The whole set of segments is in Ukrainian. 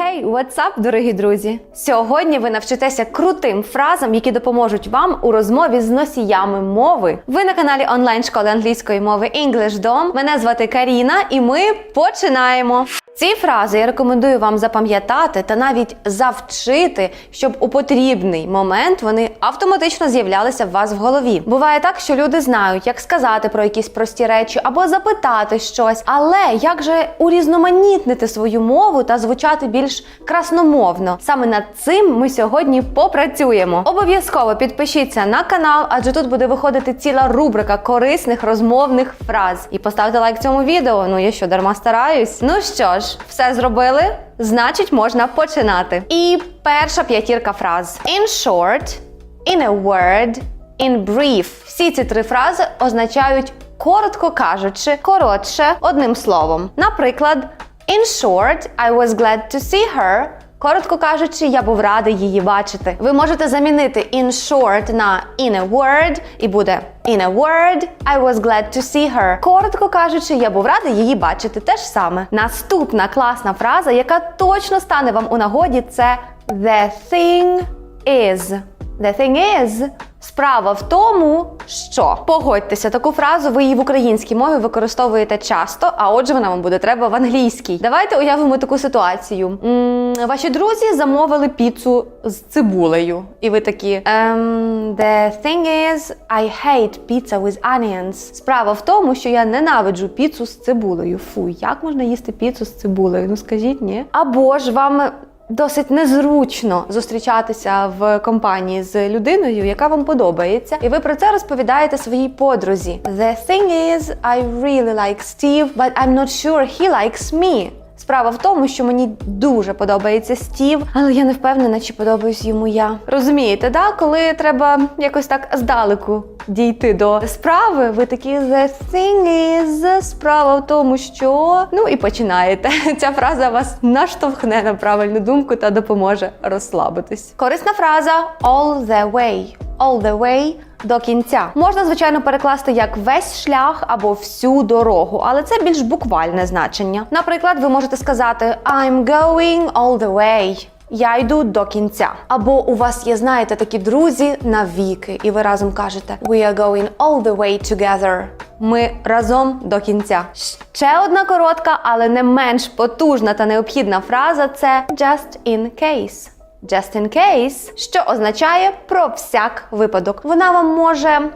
Hey, what's up, дорогі друзі! Сьогодні ви навчитеся крутим фразам, які допоможуть вам у розмові з носіями мови. Ви на каналі онлайн школи англійської мови EnglishDom. Мене звати Каріна, і ми починаємо. Ці фрази я рекомендую вам запам'ятати та навіть завчити, щоб у потрібний момент вони автоматично з'являлися в вас в голові. Буває так, що люди знають, як сказати про якісь прості речі або запитати щось, але як же урізноманітнити свою мову та звучати більш красномовно? Саме над цим ми сьогодні попрацюємо. Обов'язково підпишіться на канал, адже тут буде виходити ціла рубрика корисних розмовних фраз. І поставте лайк цьому відео. Ну я що дарма стараюсь. Ну що ж, все зробили? Значить, можна починати. І перша п'ятірка фраз: in short, in a word, in brief. Всі ці три фрази означають коротко кажучи, коротше одним словом. Наприклад, in short, I was glad to see her. Коротко кажучи, я був радий її бачити. Ви можете замінити in short на in a word, і буде in a word, I was glad to see her. Коротко кажучи, я був радий її бачити. Те ж саме. Наступна класна фраза, яка точно стане вам у нагоді, це the thing is. The thing is, справа в тому, що погодьтеся, таку фразу ви її в українській мові використовуєте часто, а отже, вона вам буде треба в англійській. Давайте уявимо таку ситуацію. м ваші друзі замовили піцу з цибулею, і ви такі ем, The thing is, I hate pizza with onions. Справа в тому, що я ненавиджу піцу з цибулею. Фу, як можна їсти піцу з цибулею? Ну скажіть, ні? Або ж вам досить незручно зустрічатися в компанії з людиною, яка вам подобається, і ви про це розповідаєте своїй подрузі. The thing is, I really like Steve, but I'm not sure he likes me. Справа в тому, що мені дуже подобається Стів, але я не впевнена, чи подобаюсь йому я. Розумієте, да? коли треба якось так здалеку дійти до справи, ви такі the thing is, справа в тому, що ну і починаєте. Ця фраза вас наштовхне на правильну думку та допоможе розслабитись. Корисна фраза all the way. All the way до кінця можна звичайно перекласти як весь шлях або всю дорогу, але це більш буквальне значення. Наприклад, ви можете сказати I'm going all the way. Я йду до кінця. Або у вас є, знаєте, такі друзі навіки, і ви разом кажете We are going all the way together. Ми разом до кінця. Ще одна коротка, але не менш потужна та необхідна фраза це just in case. Just in case, що означає про всяк випадок. Вона вам може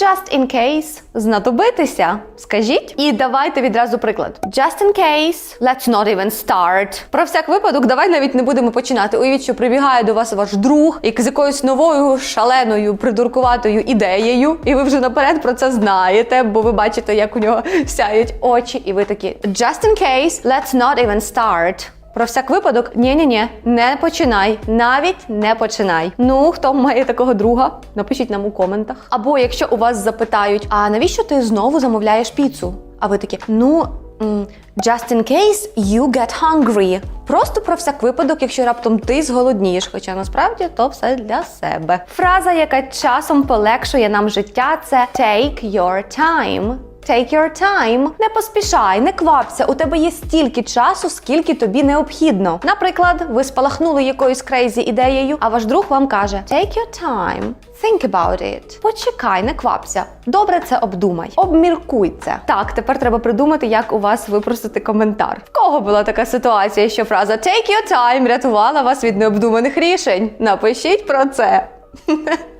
just in case знадобитися. Скажіть. І давайте відразу приклад. Just in case, let's not even start. Про всяк випадок, давай навіть не будемо починати. Уявіть, що прибігає до вас ваш друг, як з якоюсь новою шаленою придуркуватою ідеєю, і ви вже наперед про це знаєте, бо ви бачите, як у нього сяють очі, і ви такі just in case, let's not even start. Про всяк випадок, ні-ні-ні, не починай, навіть не починай. Ну, хто має такого друга? Напишіть нам у коментах. Або якщо у вас запитають, а навіщо ти знову замовляєш піцу? А ви такі, ну. Just in case you get hungry. Просто про всяк випадок, якщо раптом ти зголоднієш, хоча насправді то все для себе. Фраза, яка часом полегшує нам життя, це take your time. Take your time. Не поспішай, не квапся. У тебе є стільки часу, скільки тобі необхідно. Наприклад, ви спалахнули якоюсь крейзі ідеєю, а ваш друг вам каже: Take your time. Think about it. Почекай, не квапся. Добре це обдумай. Обміркуй це. Так, тепер треба придумати, як у вас випросити коментар. В кого була така ситуація, що фраза Take your time рятувала вас від необдуманих рішень? Напишіть про це.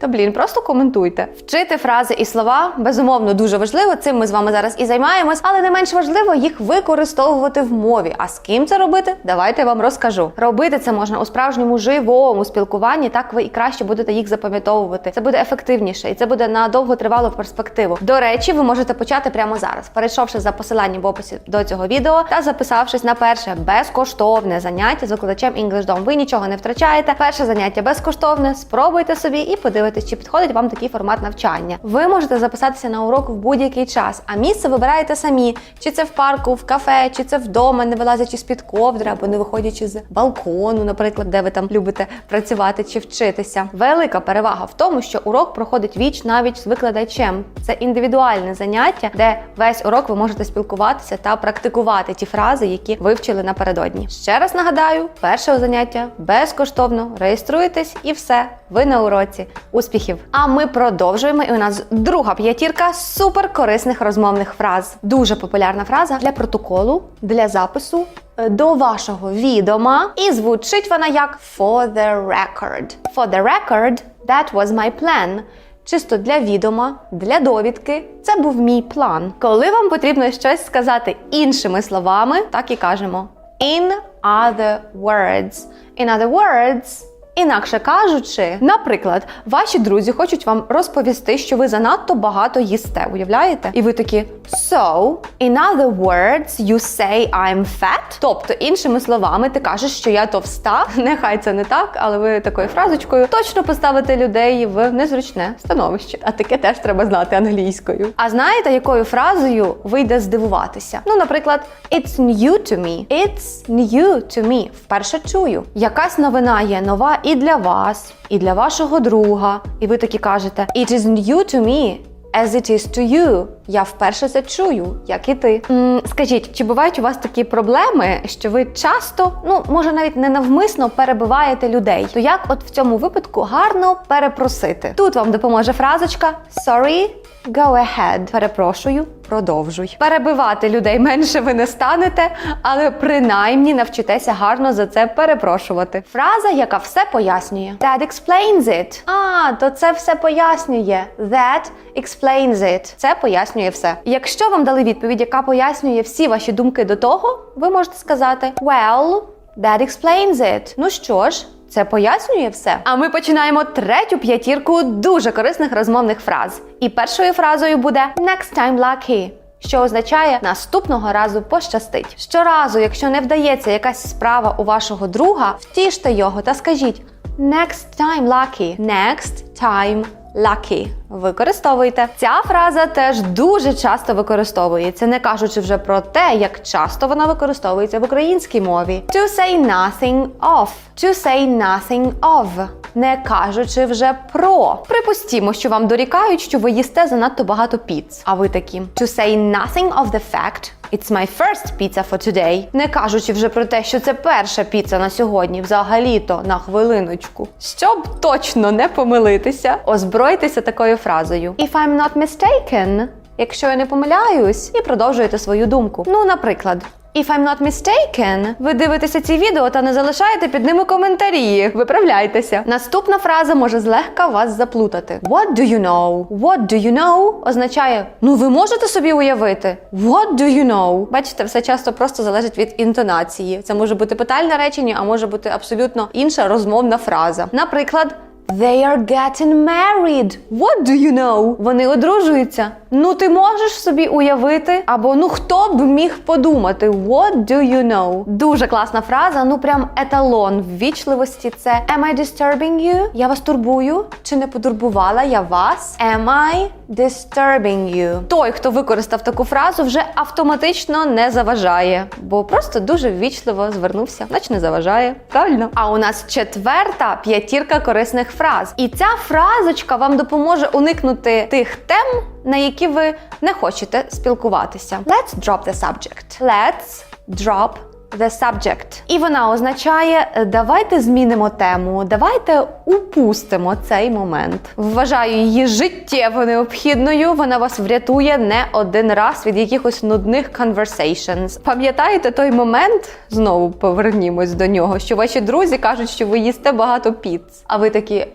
Та блін, просто коментуйте. Вчити фрази і слова безумовно дуже важливо. Цим ми з вами зараз і займаємось, але не менш важливо їх використовувати в мові. А з ким це робити? Давайте я вам розкажу. Робити це можна у справжньому живому спілкуванні. Так ви і краще будете їх запам'ятовувати. Це буде ефективніше і це буде на довготривалу перспективу. До речі, ви можете почати прямо зараз, перейшовши за посиланням в описі до цього відео та записавшись на перше безкоштовне заняття з викладачем EnglishDom. Ви нічого не втрачаєте. Перше заняття безкоштовне. Спробуйте собі і подивитись, чи підходить вам такий формат навчання. Ви можете записатися на урок в будь-який час, а місце вибираєте самі, чи це в парку, в кафе, чи це вдома, не вилазячи з під ковдри або не виходячи з балкону, наприклад, де ви там любите працювати чи вчитися. Велика перевага в тому, що урок проходить віч навіть з викладачем. Це індивідуальне заняття, де весь урок ви можете спілкуватися та практикувати ті фрази, які вивчили напередодні. Ще раз нагадаю, перше заняття безкоштовно. Реєструєтесь і все. Ви на уроці. Успіхів! А ми продовжуємо. І у нас друга п'ятірка суперкорисних розмовних фраз. Дуже популярна фраза для протоколу, для запису. е, До вашого відома, і звучить вона як for the record. For the record, that was my plan. Чисто для відома, для довідки. Це був мій план. Коли вам потрібно щось сказати іншими словами, так і кажемо. In other words. In other words. Інакше кажучи, наприклад, ваші друзі хочуть вам розповісти, що ви занадто багато їсте. Уявляєте? І ви такі So, in other words, you say I'm fat? Тобто, іншими словами, ти кажеш, що я товста. Нехай це не так, але ви такою фразочкою точно поставите людей в незручне становище. А таке теж треба знати англійською. А знаєте, якою фразою вийде здивуватися? Ну, наприклад, it's new to me. It's new to me. Вперше чую. Якась новина є нова і для вас, і для вашого друга. І ви такі кажете: It is new to me. As it is to you. Я вперше це чую, як і ти. м скажіть, чи бувають у вас такі проблеми, що ви часто, ну може навіть не навмисно перебиваєте людей? То як от в цьому випадку гарно перепросити? Тут вам допоможе фразочка Sorry, go ahead. Перепрошую, продовжуй. Перебивати людей менше ви не станете, але принаймні навчитеся гарно за це перепрошувати. Фраза, яка все пояснює. That explains it. А, то це все пояснює. That explains it. Це пояснює все. Якщо вам дали відповідь, яка пояснює всі ваші думки до того, ви можете сказати Well, that explains it. Ну що ж. Це пояснює все. А ми починаємо третю п'ятірку дуже корисних розмовних фраз. І першою фразою буде Next time lucky. Що означає наступного разу пощастить. Щоразу, якщо не вдається якась справа у вашого друга, втіште його та скажіть Next time lucky. Next time lucky. Використовуйте. Ця фраза теж дуже часто використовується, не кажучи вже про те, як часто вона використовується в українській мові. To say nothing of. To say nothing of. Не кажучи вже про. Припустімо, що вам дорікають, що ви їсте занадто багато піц. А ви такі to say nothing of the fact. It's my first pizza for today. Не кажучи вже про те, що це перша піца на сьогодні, взагалі-то на хвилиночку. Щоб точно не помилитися, озбройтеся такою фразою: If I'm not mistaken, якщо я не помиляюсь, і продовжуєте свою думку. Ну, наприклад. If I'm not mistaken, ви дивитеся ці відео та не залишаєте під ними коментарі. Виправляйтеся. Наступна фраза може злегка вас заплутати. What do you know? What do you know означає ну ви можете собі уявити. What do you know? Бачите, все часто просто залежить від інтонації. Це може бути питальне речення, а може бути абсолютно інша розмовна фраза. Наприклад. They are getting married. What do you know? Вони одружуються. Ну ти можеш собі уявити, або ну хто б міг подумати? What do you know? Дуже класна фраза, ну прям еталон ввічливості. Це Am I disturbing you? Я вас турбую? Чи не потурбувала я вас? Am I disturbing you? Той, хто використав таку фразу, вже автоматично не заважає, бо просто дуже ввічливо звернувся, наче не заважає. Правильно? А у нас четверта п'ятірка корисних фраз. І ця фразочка вам допоможе уникнути тих тем, на які ви не хочете спілкуватися. Let's drop the subject. Let's drop the subject. І вона означає е, давайте змінимо тему, давайте упустимо цей момент. Вважаю її життєво необхідною. Вона вас врятує не один раз від якихось нудних conversations. Пам'ятаєте той момент? Знову повернімось до нього, що ваші друзі кажуть, що ви їсте багато піц. А ви такі.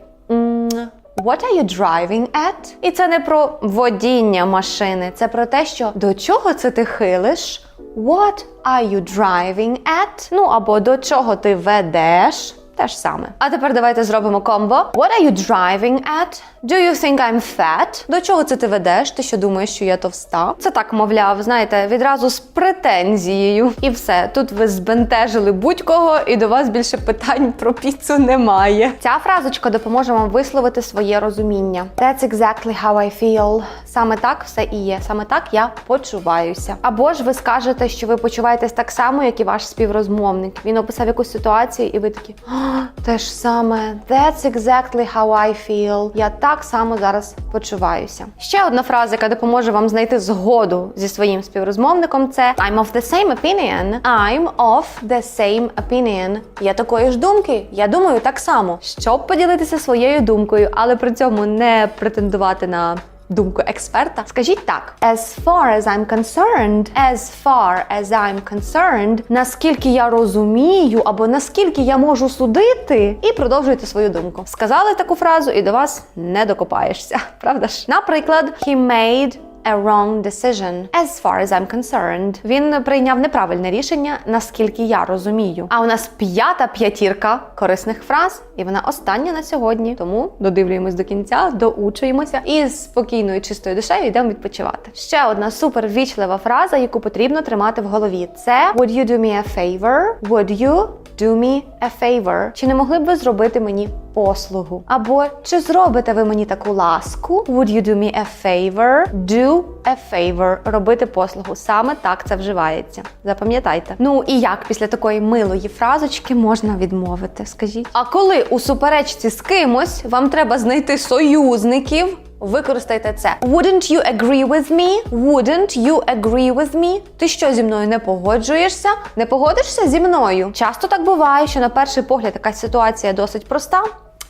What are you driving at? І це не про водіння машини, це про те, що до чого це ти хилиш? What are you driving at? Ну або до чого ти ведеш? те ж саме. А тепер давайте зробимо комбо. What are you driving at? Do you think I'm fat? До чого це ти ведеш? Ти що думаєш, що я товста? Це так, мовляв, знаєте, відразу з претензією. І все. Тут ви збентежили будь-кого, і до вас більше питань про піцу немає. Ця фразочка допоможе вам висловити своє розуміння. That's exactly how I feel. Саме так все і є. Саме так я почуваюся. Або ж ви скажете, що ви почуваєтесь так само, як і ваш співрозмовник. Він описав якусь ситуацію, і ви такі «А, те ж саме. That's exactly how I feel. Я так само зараз почуваюся. Ще одна фраза, яка допоможе вам знайти згоду зі своїм співрозмовником, це I'm of the same opinion. I'm of the same opinion. Я такої ж думки. Я думаю так само, щоб поділитися своєю думкою, але при цьому не претендувати на думку експерта. Скажіть так: as far as I'm concerned, as far as I'm concerned, наскільки я розумію, або наскільки я можу судити, і продовжуйте свою думку. Сказали таку фразу, і до вас не докопаєшся. Правда ж? Наприклад, he made a wrong decision as far as I'm concerned. Він прийняв неправильне рішення, наскільки я розумію. А у нас п'ята п'ятірка корисних фраз, і вона остання на сьогодні. Тому додивлюємось до кінця, доучуємося і з спокійною чистою душею йдемо відпочивати. Ще одна супер вічлива фраза, яку потрібно тримати в голові. Це Would you do me a favor? Would you do me a favor? Чи не могли б ви зробити мені послугу? Або чи зробите ви мені таку ласку? Would you do me a favor? Do a favor. Робити послугу. Саме так це вживається. Запам'ятайте. Ну і як після такої милої фразочки можна відмовити? Скажіть. А коли у суперечці з кимось вам треба знайти союзників? Використайте це. Wouldn't you agree with me? Wouldn't you agree with me? Ти що зі мною не погоджуєшся? Не погодишся зі мною? Часто так буває, що на перший погляд якась ситуація досить проста,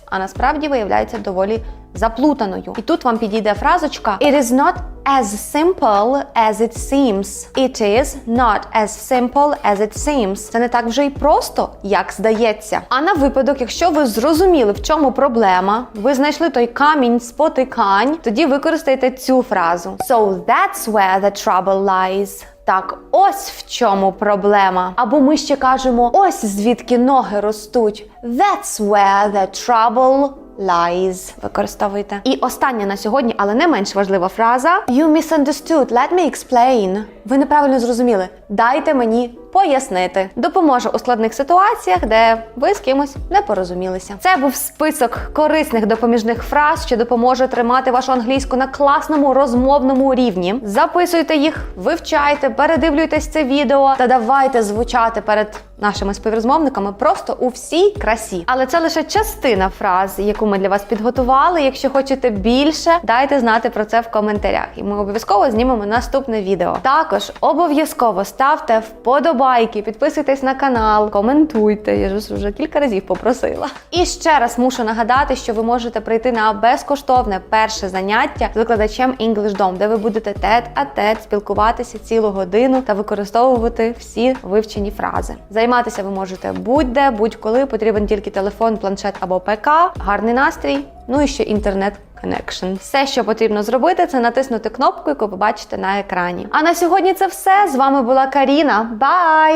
а насправді виявляється доволі заплутаною. І тут вам підійде фразочка It is not as simple as it seems. It is not as simple as it seems. Це не так вже й просто, як здається. А на випадок, якщо ви зрозуміли, в чому проблема, ви знайшли той камінь спотикань, тоді використайте цю фразу. So that's where the trouble lies. Так, ось в чому проблема. Або ми ще кажемо: ось звідки ноги ростуть. That's where the trouble lies. Використовуйте. І остання на сьогодні, але не менш важлива фраза: You misunderstood. Let me explain. Ви неправильно зрозуміли. Дайте мені пояснити. Допоможе у складних ситуаціях, де ви з кимось не порозумілися. Це був список корисних допоміжних фраз, що допоможе тримати вашу англійську на класному розмовному рівні. Записуйте їх, вивчайте, передивлюйтесь це відео та давайте звучати перед нашими співрозмовниками просто у всій красі. Але це лише частина фраз, яку ми для вас підготували. Якщо хочете більше, дайте знати про це в коментарях, і ми обов'язково знімемо наступне відео. Також обов'язково ставте вподобайки, підписуйтесь на канал, коментуйте. Я ж вже кілька разів попросила. І ще раз мушу нагадати, що ви можете прийти на безкоштовне перше заняття з викладачем English Dom, де ви будете тет-а-тет спілкуватися цілу годину та використовувати всі вивчені фрази. Займатися ви можете будь-де, будь-коли. Потрібен тільки телефон, планшет або ПК, гарний настрій, ну і ще інтернет. Connection. Все, що потрібно зробити, це натиснути кнопку, яку ви бачите на екрані. А на сьогодні це все. З вами була Каріна. Бай!